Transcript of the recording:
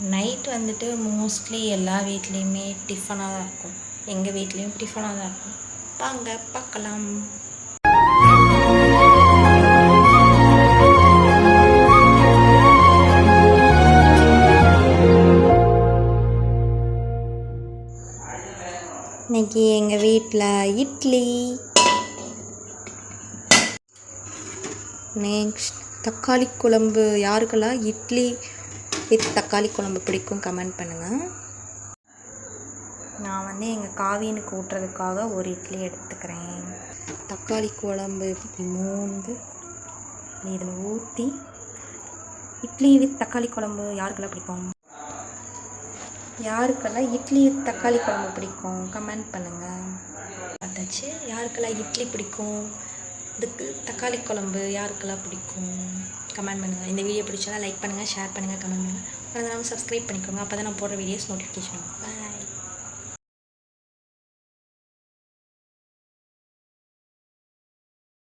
Night வந்துட்டு mostly எல்லா வீட்லேயுமே டிஃபனாக தான் இருக்கும். எங்கள் வீட்லேயும் டிஃபனாக தான் இருக்கும். வாங்க பார்க்கலாம் இன்னைக்கு எங்கள் வீட்டில் இட்லி. நெக்ஸ்ட் தக்காளி குழம்பு. யாருக்கெல்லாம் இட்லி வித் தக்காளி குழம்பு பிடிக்கும் கமெண்ட் பண்ணுங்கள் நான் வந்து எங்கள் காவியனுக்கு ஊட்டுறதுக்காக ஒரு இட்லி எடுத்துக்கிறேன். தக்காளி குழம்பு மூந்து இதில் ஊற்றி இட்லி வித் தக்காளி குழம்பு யாருக்கெல்லாம் பிடிக்கும்? யாருக்கெல்லாம் இட்லி வித் தக்காளி குழம்பு பிடிக்கும் கமெண்ட் பண்ணுங்கள் பார்த்தாச்சு யாருக்கெல்லாம் இட்லி பிடிக்கும்? இதுக்கு தக்காளி குழம்பு யாருக்கெல்லாம் பிடிக்கும்? கமெண்ட் பண்ணுங்கள் இந்த வீடியோ பிடிச்சதா லைக் பண்ணுங்கள் ஷேர் பண்ணுங்கள் கமெண்ட் பண்ணுங்கள் மறந்துடாமல் சப்ஸ்கிரைப் பண்ணிக்கோங்க. அப்போ தான் நான் போடுற வீடியோஸ் நோட்டிஃபிகேஷன் பாய்